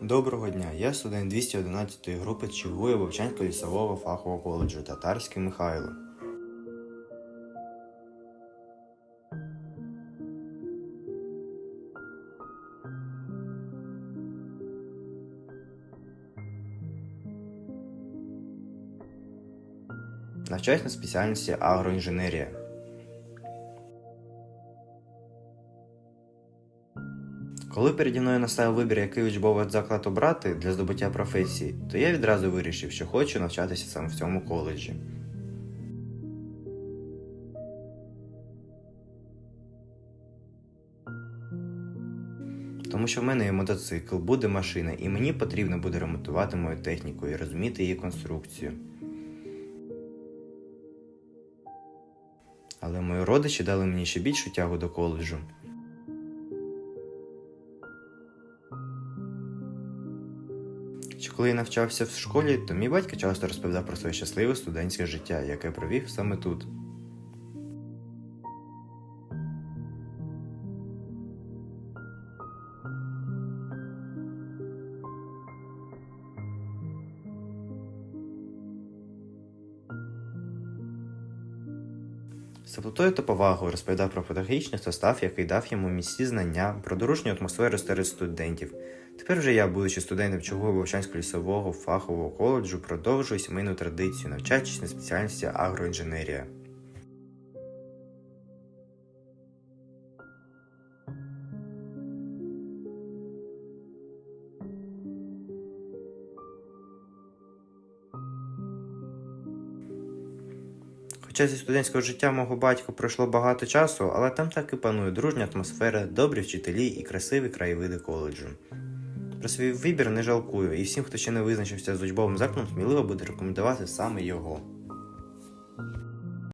Доброго дня, я студент 211 групи Чигуя Вовчанського лісового фахового коледжу Татарський Михайло. Навчаюсь на спеціальності агроінженерія. Коли переді мною настав вибір, який учбовий заклад обрати для здобуття професії, то я відразу вирішив, що хочу навчатися саме в цьому коледжі. Тому що в мене є мотоцикл, буде машина, і мені потрібно буде ремонтувати мою техніку і розуміти її конструкцію. Але мої родичі дали мені ще більшу тягу до коледжу. Ще коли я навчався в школі, то мій батько часто розповідав про своє щасливе студентське життя, яке провів саме тут. З теплотою та повагою розповідав про педагогічний состав, який дав йому місці знання, про дорожню атмосферу серед студентів. Тепер вже я, будучи студентом чого Вовчанського лісового фахового коледжу, продовжую сімейну традицію, навчаючись на спеціальності агроінженерія. Хоча зі студентського життя мого батька пройшло багато часу, але там так і панує дружня атмосфера, добрі вчителі і красиві краєвиди коледжу. Про свій вибір не жалкую, і всім, хто ще не визначився з учбовим закладом, сміливо буде рекомендувати саме його.